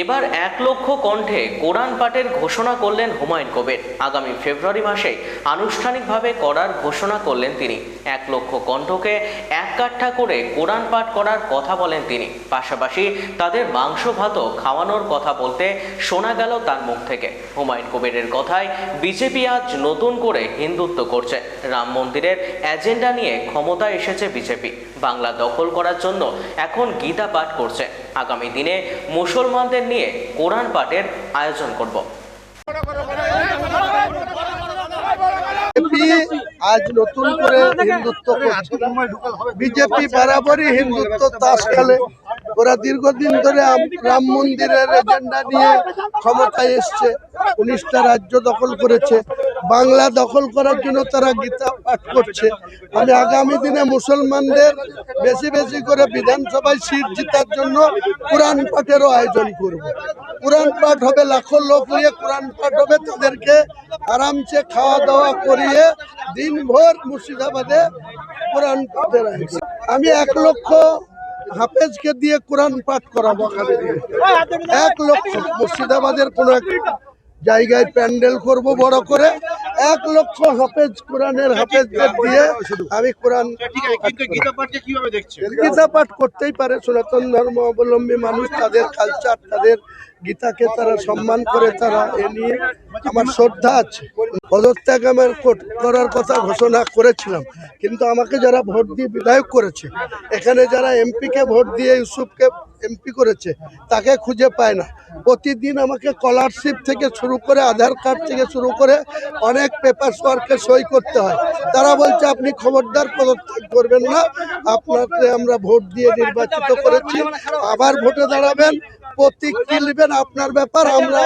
এবার এক লক্ষ কণ্ঠে কোরআন পাঠের ঘোষণা করলেন হুমায়ুন কবির। আগামী ফেব্রুয়ারি মাসে আনুষ্ঠানিকভাবে করার ঘোষণা করলেন তিনি। এক লক্ষ কণ্ঠকে এক কাঠা করে কোরআন পাঠ করার কথা বলেন তিনি। পাশাপাশি তাদের মাংস, ভাতও খাওয়ানোর কথা বলতে শোনা গেল তার মুখ থেকে। হুমায়ুন কবিরের কথায় বিজেপি আজ নতুন করে হিন্দুত্ব করছে। রাম মন্দিরের এজেন্ডা নিয়ে ক্ষমতায় এসেছে বিজেপি। বাংলা দখল করার জন্য এখন গীতা পাঠ করছে। আগামী দিনে মুসলমানদের নিয়ে কোরআন পাঠের আয়োজন করব। আজ নতুন করে হিন্দুত্ব বিজেপি বরাবরই হিন্দুত্ব তাস খেলে ওরা দীর্ঘদিন ধরে রাম মন্দিরের এজেন্ডা নিয়ে ক্ষমতায় এসছে। উনিশটা রাজ্য দখল করেছে। বাংলা দখল করার জন্য তারা গীতা পাঠ করছে। আমি আগামী দিনে মুসলমানদের বেশি বেশি করে বিধানসভায় সিট জেতার জন্য কোরআন পাঠেরও আয়োজন করব। কোরআন পাঠ হবে লাখো লোক নিয়ে কোরআন পাঠ হবে তাদেরকে আরামসে খাওয়া দাওয়া করিয়ে দিনভর মুর্শিদাবাদে কোরআন পাঠের আয়োজন। আমি এক লক্ষ হাফেজকে দিয়ে কোরআন পাঠ করাবো এক লক্ষ। মুর্শিদাবাদের কোনো এক জায়গায় প্যান্ডেল করব বড় করে। এক লক্ষ হাফেজ কোরআনের হাফেজদের দিয়ে আমি কোরআন গীতা পাঠ করতেই পারে সনাতন ধর্ম অবলম্বী মানুষ তাদের কালচার তাদের গীতাকে তারা সম্মান করে তারা এ নিয়ে আমার শ্রদ্ধা আছে। পদত্যাগ আমার করার কথা ঘোষণা করেছিলাম কিন্তু আমাকে যারা ভোট দিয়ে বিধায়ক করেছে এখানে যারা এমপিকে ভোট দিয়ে ইউসুফকে এমপি করেছে, তাকে খুঁজে পায় না। প্রতিদিন আমাকে স্কলারশিপ থেকে শুরু করে আধার কার্ড থেকে শুরু করে অনেক পেপার ওয়ার্কে সই করতে হয়। তারা বলছে, আপনি খবরদার পদত্যাগ করবেন না। আপনাকে আমরা ভোট দিয়ে নির্বাচিত করেছি। আবার ভোটে দাঁড়াবেন। প্রতীক কিনবেন আপনার ব্যাপার, আমরা।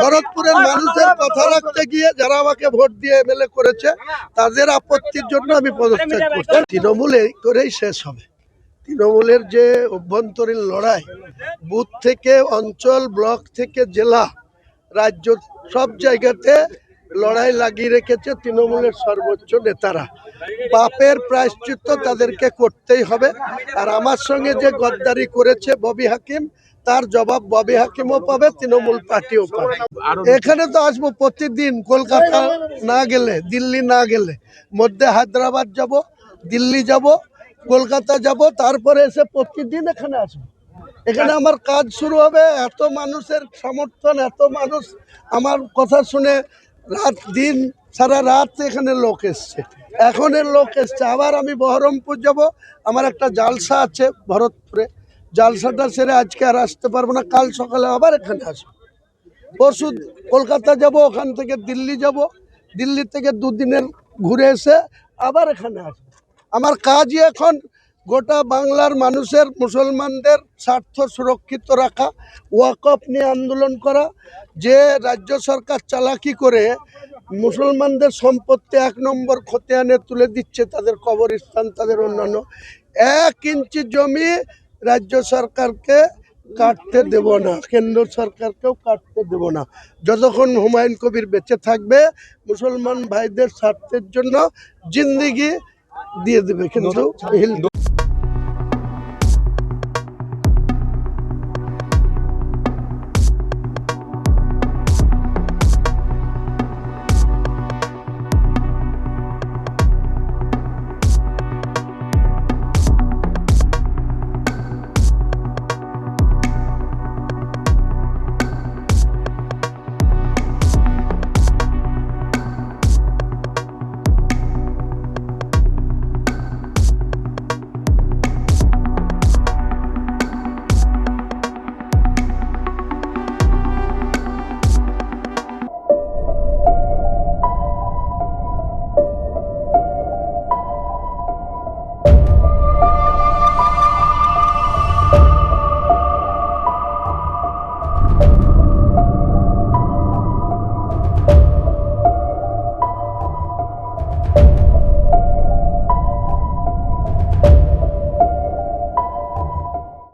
ভরতপুরের মানুষের কথা রাখতে গিয়ে যারা আমাকে ভোট দিয়ে এমএলএ করেছে, তাদের আপত্তির জন্য আমি পদত্যাগ করছি তৃণমূল করেই শেষ হবে তৃণমূলের যে অভ্যন্তরীণ লড়াই, বুথ থেকে অঞ্চল, ব্লক থেকে জেলা, রাজ্য সব জায়গাতে লড়াই লাগিয়ে রেখেছে তৃণমূলের সর্বোচ্চ নেতারা। পাপের প্রায়শ্চিত্ত তাদেরকে করতেই হবে। আর আমার সঙ্গে যে গদ্দারি করেছে ববি হাকিম তার জবাব ববি হাকিমও পাবে তৃণমূল পার্টিও পাবে। এখানে তো আসব প্রতিদিন কলকাতা না গেলে দিল্লি না গেলে। মধ্যে হায়দ্রাবাদ যাব দিল্লি যাব কলকাতা যাব তারপরে এসে প্রতিদিন এখানে আসব। এখানে আমার কাজ শুরু হবে এত মানুষের সমর্থন এত মানুষ আমার কথা শুনে রাত দিন, সারা রাত এখানে লোক এসছে। এখনের লোক এসছে। আবার আমি বহরমপুর যাব। আমার একটা জালসা আছে ভরতপুরে। জালসাটা সেরে আজকে আর আসতে পারব না। কাল সকালে আবার এখানে আসব। পরশু কলকাতা যাব, ওখান থেকে দিল্লি যাব। দিল্লি থেকে দুদিনের ঘুরে এসে আবার এখানে আসব। আমার কাজই এখন গোটা বাংলার মানুষের মুসলমানদের স্বার্থ সুরক্ষিত রাখা ওয়াকফ নিয়ে আন্দোলন করা যে রাজ্য সরকার চালাকি করে মুসলমানদের সম্পত্তি এক নম্বর খতিয়ানে তুলে দিচ্ছে তাদের কবরস্থান তাদের অন্যান্য এক ইঞ্চি জমি রাজ্য সরকারকে কাটতে দেব না কেন্দ্র সরকারকেও কাটতে দেব না। যতক্ষণ হুমায়ুন কবির বেঁচে থাকবে মুসলমান ভাইদের স্বার্থের জন্য জিন্দিগি দিয়ে দেবে কিন্তু